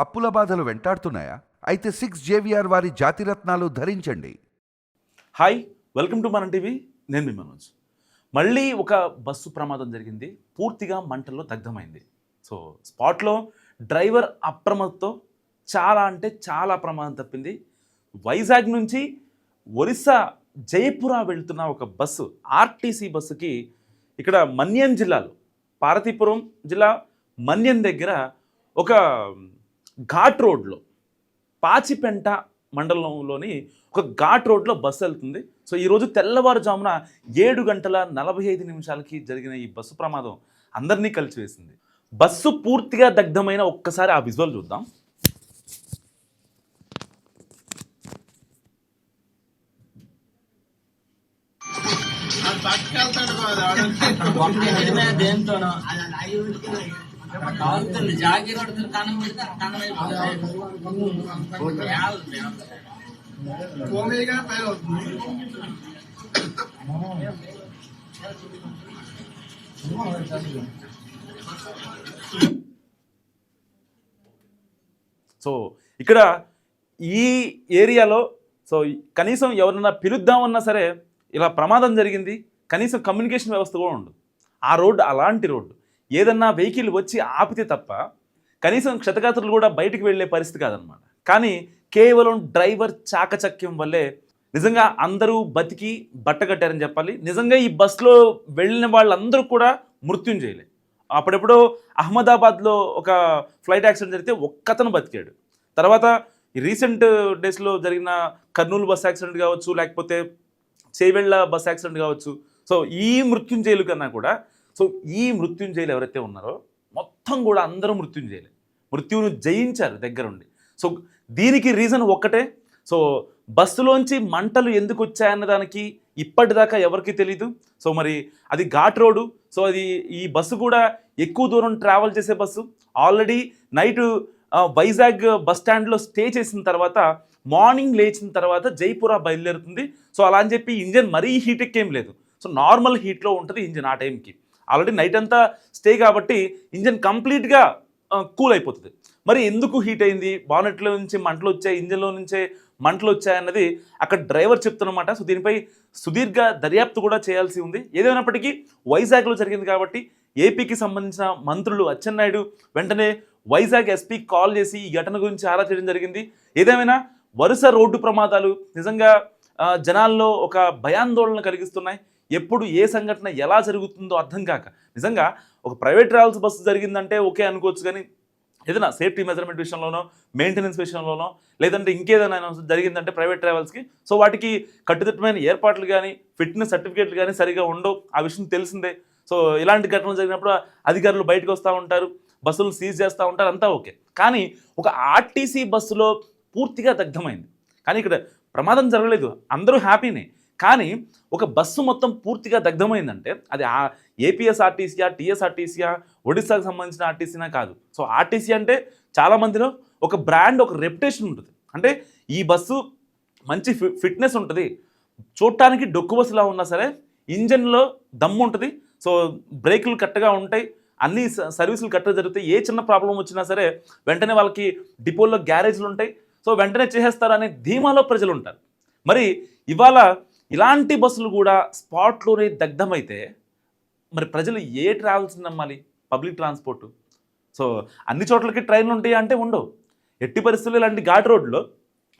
అప్పుల బాధలు వెంటాడుతున్నాయా? అయితే సిక్స్ జేవిఆర్ వారి జాతిరత్నాలు ధరించండి. హాయ్ వెల్కమ్ టు మన టీవీ. నేను మీ మనోజ్. మళ్ళీ ఒక బస్సు ప్రమాదం జరిగింది. పూర్తిగా మంటల్లో దగ్ధమైంది. సో స్పాట్లో డ్రైవర్ అప్రమత్తో చాలా అంటే చాలా ప్రమాదం తప్పింది. వైజాగ్ నుంచి ఒరిస్సా జయపుర వెళ్తున్న ఒక బస్సు ఆర్టీసీ బస్సుకి ఇక్కడ మన్యం జిల్లాలో పార్వతీపురం జిల్లా మన్యం దగ్గర ఒక ఘాట్ రోడ్లో పాచిపెంట మండలంలోని ఒక ఘాట్ రోడ్లో బస్సు వెళ్తుంది. సో ఈరోజు తెల్లవారుజామున ఏడు గంటల నలభై ఐదు నిమిషాలకి జరిగిన ఈ బస్సు ప్రమాదం అందరినీ కలిసివేసింది. బస్సు పూర్తిగా దగ్ధమైన ఒక్కసారి ఆ విజువల్ చూద్దాం. దేంతోనో కావాలి జాగి కొడుతున్న కన్నం పెడితే కన్నం సో ఇక్కడ ఈ ఏరియాలో సో కనీసం ఎవరన్నా పిలుద్దామన్నా సరే ఇలా ప్రమాదం జరిగింది. కనీసం కమ్యూనికేషన్ వ్యవస్థ కూడా ఉండదు. ఆ రోడ్డు అలాంటి రోడ్డు. ఏదన్నా వెహికల్ వచ్చి ఆపితే తప్ప కనీసం క్షతగాత్రులు కూడా బయటికి వెళ్ళే పరిస్థితి కాదనమాట కానీ కేవలం డ్రైవర్ చాకచక్యం వల్లే నిజంగా అందరూ బతికి బట్టగట్టారని చెప్పాలి. నిజంగా ఈ బస్సులో వెళ్ళిన వాళ్ళందరూ కూడా మృత్యుం చేయలే అప్పుడెప్పుడో అహ్మదాబాద్లో ఒక ఫ్లైట్ యాక్సిడెంట్ జరిగితే ఒక్కతను బతికాడు. తర్వాత రీసెంట్ డేస్లో జరిగిన కర్నూలు బస్ యాక్సిడెంట్ కావచ్చు లేకపోతే చేవెళ్ళ బస్ యాక్సిడెంట్ కావచ్చు. సో ఈ మృత్యుంజయులు కన్నా కూడా సో ఈ మృత్యుంజయులు ఎవరైతే ఉన్నారో మొత్తం కూడా అందరూ మృత్యుంజయులే. మృత్యువును జయించారు దగ్గరుండి. సో దీనికి రీజన్ ఒక్కటే. సో బస్సులోంచి మంటలు ఎందుకు వచ్చాయన్న దానికి ఇప్పటిదాకా ఎవరికి తెలీదు. సో మరి అది ఘాట్ రోడ్డు. సో అది ఈ బస్సు కూడా ఎక్కువ దూరం ట్రావెల్ చేసే bus. Already night Vizag bus స్టాండ్లో స్టే చేసిన తర్వాత మార్నింగ్ లేచిన తర్వాత జైపుర బయలుదేరుతుంది. సో అలా అని చెప్పి ఇంజన్ మరీ హీట్ ఎక్కేం లేదు. సో నార్మల్ హీట్లో ఉంటుంది ఇంజన్ ఆ టైంకి. ఆల్రెడీ నైట్ అంతా స్టే కాబట్టి ఇంజన్ కంప్లీట్గా కూల్ అయిపోతుంది. మరి ఎందుకు హీట్ అయింది? బానెట్లో నుంచి మంటలు వచ్చాయి ఇంజన్లో నుంచే మంటలు వచ్చాయన్నది అక్కడ డ్రైవర్ చెప్తున్నమాట. సో దీనిపై సుదీర్ఘ దర్యాప్తు కూడా చేయాల్సి ఉంది. ఏదైనప్పటికీ వైజాగ్లో జరిగింది కాబట్టి ఏపీకి సంబంధించిన మంత్రులు అచ్చెన్నాయుడు వెంటనే వైజాగ్ ఎస్పీ కాల్ చేసి ఈ ఘటన గురించి ఆరా చేయడం జరిగింది. ఏదేమైనా వరుస రోడ్డు ప్రమాదాలు నిజంగా జనాల్లో ఒక భయాందోళన కలిగిస్తున్నాయి. ఎప్పుడు ఏ సంఘటన ఎలా జరుగుతుందో అర్థం కాక. నిజంగా ఒక ప్రైవేట్ ట్రావెల్స్ బస్సు జరిగిందంటే ఓకే అనుకోవచ్చు కానీ ఏదైనా సేఫ్టీ మెజర్మెంట్ విషయంలోనో మెయింటెనెన్స్ విషయంలోనో లేదంటే ఇంకేదైనా జరిగిందంటే ప్రైవేట్ ట్రావెల్స్కి. సో వాటికి కట్టుదిట్టమైన ఏర్పాట్లు కానీ ఫిట్నెస్ సర్టిఫికేట్లు కానీ సరిగా ఉండవు. ఆ విషయం తెలిసిందే. సో ఇలాంటి ఘటనలు జరిగినప్పుడు అధికారులు బయటకు వస్తూ ఉంటారు బస్సులు సీజ్ చేస్తూ ఉంటారు అంతా ఓకే. కానీ ఒక ఆర్టీసీ బస్సులో పూర్తిగా దగ్ధమైంది. కానీ ఇక్కడ ప్రమాదం జరగలేదు. అందరూ హ్యాపీనే. కానీ ఒక బస్సు మొత్తం పూర్తిగా దగ్ధమైందంటే అది ఆ ఏపీఎస్ఆర్టీసీయా టీఎస్ఆర్టీసీయా ఒడిశాకు సంబంధించిన ఆర్టీసీనా కాదు. సో ఆర్టీసీ అంటే చాలామందిలో ఒక బ్రాండ్ ఒక రెప్యుటేషన్ ఉంటుంది. అంటే ఈ బస్సు మంచి ఫిట్నెస్ ఉంటుంది. చూడటానికి డొక్కు బస్సులా ఉన్నా సరే ఇంజన్లో దమ్ము ఉంటుంది. సో బ్రేకులు కరెక్ట్గా ఉంటాయి. అన్ని స- సర్వీసులు కరెక్ట్గా జరుగుతాయి. ఏ చిన్న ప్రాబ్లం వచ్చినా సరే వెంటనే వాళ్ళకి డిపోల్లో గ్యారేజ్లు ఉంటాయి. సో వెంటనే చేసేస్తారనే ధీమాలో ప్రజలు ఉంటారు మరి ఇవాళ ఇలాంటి బస్సులు కూడా స్పాట్లోనే దగ్ధమైతే మరి ప్రజలు ఏ ట్రావెల్స్ నమ్మాలి? Public transport. సో అన్ని చోట్లకి ట్రైన్లు ఉంటాయి అంటే ఉండవు. ఎట్టి పరిస్థితుల్లో ఇలాంటి ఘాట్ రోడ్లో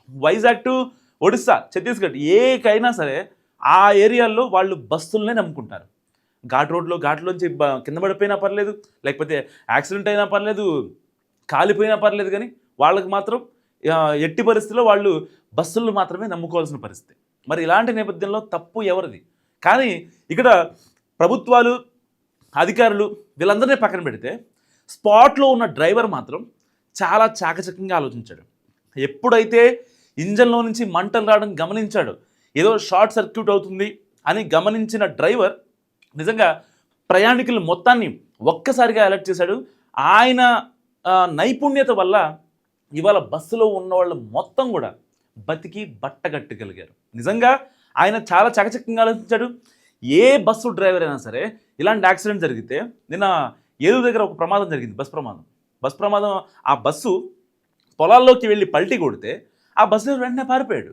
వైజాగ్ టు ఒడిస్సా ఛత్తీస్గఢ్ ఏకైనా సరే ఆ ఏరియాల్లో వాళ్ళు బస్సులనే నమ్ముకుంటారు. ఘాట్ రోడ్లో ఘాట్లోంచి కింద పడిపోయినా పర్లేదు లేకపోతే యాక్సిడెంట్ అయినా పర్లేదు కాలిపోయినా పర్లేదు కానీ వాళ్ళకి మాత్రం ఎట్టి పరిస్థితుల్లో వాళ్ళు బస్సులను మాత్రమే నమ్ముకోవాల్సిన పరిస్థితి. మరి ఇలాంటి నేపథ్యంలో తప్పు ఎవరిది? కానీ ఇక్కడ ప్రభుత్వాలు అధికారులు వీళ్ళందరినీ పక్కన పెడితే స్పాట్లో ఉన్న డ్రైవర్ మాత్రం చాలా చాకచక్యంగా ఆలోచించాడు. ఎప్పుడైతే ఇంజన్లో నుంచి మంటలు రావడం గమనించాడు ఏదో షార్ట్ సర్క్యూట్ అవుతుంది అని గమనించిన డ్రైవర్ నిజంగా ప్రయాణికుల మొత్తాన్ని ఒక్కసారిగా అలర్ట్ చేశాడు. ఆయన నైపుణ్యత వల్ల ఇవాళ బస్సులో ఉన్న వాళ్ళు మొత్తం కూడా బతికి బట్టగట్టగలిగారు నిజంగా ఆయన చాలా చకచకంగా ఆలోచించాడు. ఏ బస్సు డ్రైవర్ అయినా సరే ఇలాంటి యాక్సిడెంట్ జరిగితే నిన్న ఏదో దగ్గర ఒక ప్రమాదం జరిగింది బస్ ప్రమాదం. బస్ ప్రమాదం ఆ బస్సు పొలాల్లోకి వెళ్ళి పల్టీ కొడితే ఆ బస్సు వెంటనే పారిపోయాడు.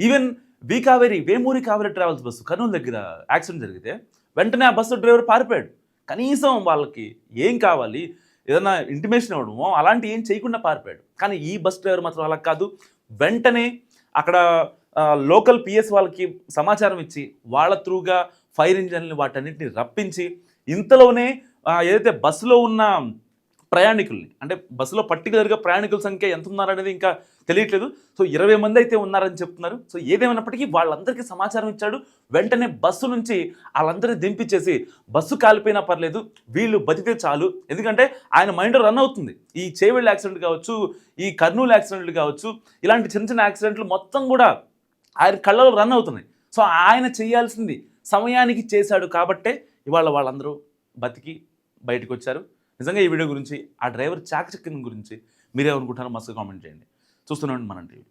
Even we Kaveri Vemuri Kaveri travels bus Kurnool దగ్గర యాక్సిడెంట్ జరిగితే వెంటనే ఆ బస్సు డ్రైవర్ పారిపోయాడు. కనీసం వాళ్ళకి ఏం కావాలి ఏదైనా ఇంటిమేషన్ ఇవ్వడమో అలాంటి ఏం చేయకుండా పారిపోయాడు. కానీ ఈ బస్ డ్రైవర్ మాత్రం అలా కాదు. వెంటనే అక్కడ లోకల్ పిఎస్ వాళ్ళకి సమాచారం ఇచ్చి వాళ్ళ త్రూగా ఫైర్ ఇంజన్లు వాటన్నిటిని రప్పించి ఇంతలోనే ఏదైతే బస్సులో ఉన్న ప్రయాణికుల్ని. అంటే బస్సులో పర్టికులర్గా ప్రయాణికుల సంఖ్య ఎంత ఉన్నారనేది ఇంకా తెలియట్లేదు. సో ఇరవై మంది అయితే ఉన్నారని చెప్తున్నారు. సో ఏదేమైనప్పటికీ వాళ్ళందరికీ సమాచారం ఇచ్చాడు. వెంటనే బస్సు నుంచి వాళ్ళందరినీ దింపించేసి బస్సు కాలిపోయినా పర్లేదు వీళ్ళు బతికితే చాలు. ఎందుకంటే ఆయన మైండ్ రన్ అవుతుంది. ఈ చేవెళ్ళ యాక్సిడెంట్ కావచ్చు ఈ కర్నూలు యాక్సిడెంట్లు కావచ్చు ఇలాంటి చిన్న చిన్న యాక్సిడెంట్లు మొత్తం కూడా ఆయన కళ్ళలో రన్ అవుతున్నాయి. సో ఆయన చేయాల్సింది సమయానికి చేశాడు కాబట్టే ఇవాళ వాళ్ళందరూ బతికి బయటకు వచ్చారు నిజంగా ఈ వీడియో గురించి ఆ డ్రైవర్ చాకచక్యం గురించి మీరేమనుకుంటారో మస్తు కామెంట్ చేయండి. చూస్తున్నాండి మన టీవీ.